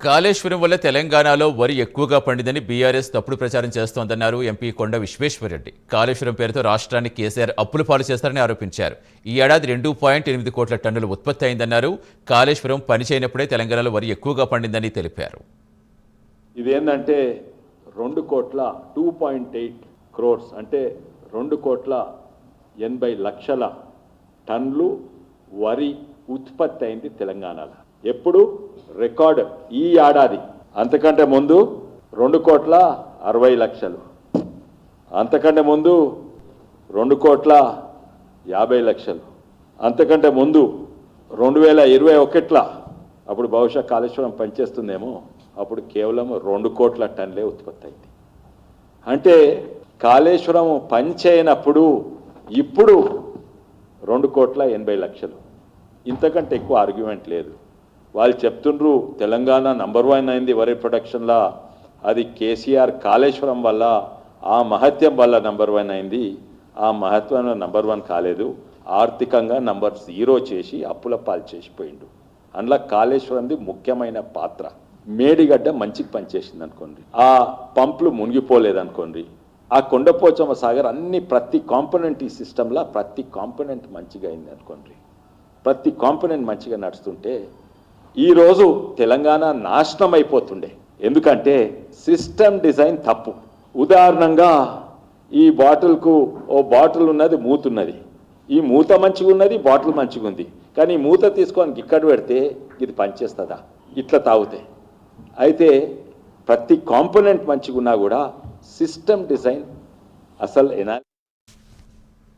కాళేశ్వరం వల్ల తెలంగాణలో వరి ఎక్కువగా పండిందని బీఆర్ఎస్ తప్పుడు ప్రచారం చేస్తోందన్నారు ఎంపీ కొండ విశ్వేశ్వరరెడ్డి కాళేశ్వరం పేరుతో రాష్ట్రాన్ని కేసీఆర్ అప్పుల పాలు చేస్తారని ఆరోపించారు. ఈ ఏడాది రెండు పాయింట్ ఎనిమిది కోట్ల టన్నుల ఉత్పత్తి అయిందన్నారు. కాళేశ్వరం పనిచేయనప్పుడే తెలంగాణలో వరి ఎక్కువగా పండిందని తెలిపారు. ఇదేంటంటే రెండు కోట్ల టూ పాయింట్ ఎయిట్ క్రోర్స్ అంటే రెండు కోట్ల ఎనభై లక్షల టన్లు వరి ఉత్పత్తి అయింది తెలంగాణలో. ఎప్పుడు? రికార్డు ఈ ఏడాది. అంతకంటే ముందు రెండు కోట్ల అరవై లక్షలు. అంతకంటే ముందు రెండు కోట్ల యాభై లక్షలు. అంతకంటే ముందు రెండు వేల ఇరవై ఒకట్ల. అప్పుడు బహుశా కాళేశ్వరం పనిచేస్తుందేమో. అప్పుడు కేవలం రెండు కోట్ల టన్లే ఉత్పత్తి అయింది. అంటే కాళేశ్వరం పనిచేయనప్పుడు ఇప్పుడు రెండు కోట్ల ఎనభై లక్షలు. ఇంతకంటే ఎక్కువ ఆర్గ్యుమెంట్ లేదు. వాళ్ళు చెప్తుండ్రు తెలంగాణ నంబర్ వన్ అయింది వరి ప్రొడక్షన్లా అది కేసీఆర్ కాళేశ్వరం వల్ల ఆ మహత్యం వల్ల నంబర్ వన్ అయింది. ఆ మహత్వం నంబర్ వన్ కాలేదు. ఆర్థికంగా నంబర్ జీరో చేసి అప్పుల పాలు చేసిపోయిండు. అందులో కాళేశ్వరంది ముఖ్యమైన పాత్ర. మేడిగడ్డ మంచికి పనిచేసింది అనుకోండి. ఆ పంపులు మునిగిపోలేదు అనుకోండి. ఆ కొండపోచమ్మ సాగర్ అన్ని ప్రతి కాంపొనెంట్ ఈ సిస్టంలో ప్రతి కాంపొనెంట్ మంచిగా అయింది అనుకోండి. ప్రతి కాంపోనెంట్ మంచిగా నడుస్తుంటే ఈరోజు తెలంగాణ నాశనం అయిపోతుండే. ఎందుకంటే సిస్టమ్ డిజైన్ తప్పు. ఉదాహరణంగా ఈ బాటిల్కు ఓ బాటిల్ ఉన్నది మూత ఉన్నది. ఈ మూత మంచిగా ఉన్నది బాటిల్ మంచిగా ఉంది. కానీ మూత తీసుకొని ఇక్కడ పెడితే ఇది పనిచేస్తుందా? ఇట్లా తాగుతే. అయితే ప్రతి కాంపోనెంట్ మంచిగా ఉన్నా కూడా సిస్టమ్ డిజైన్ అసలు ఎనా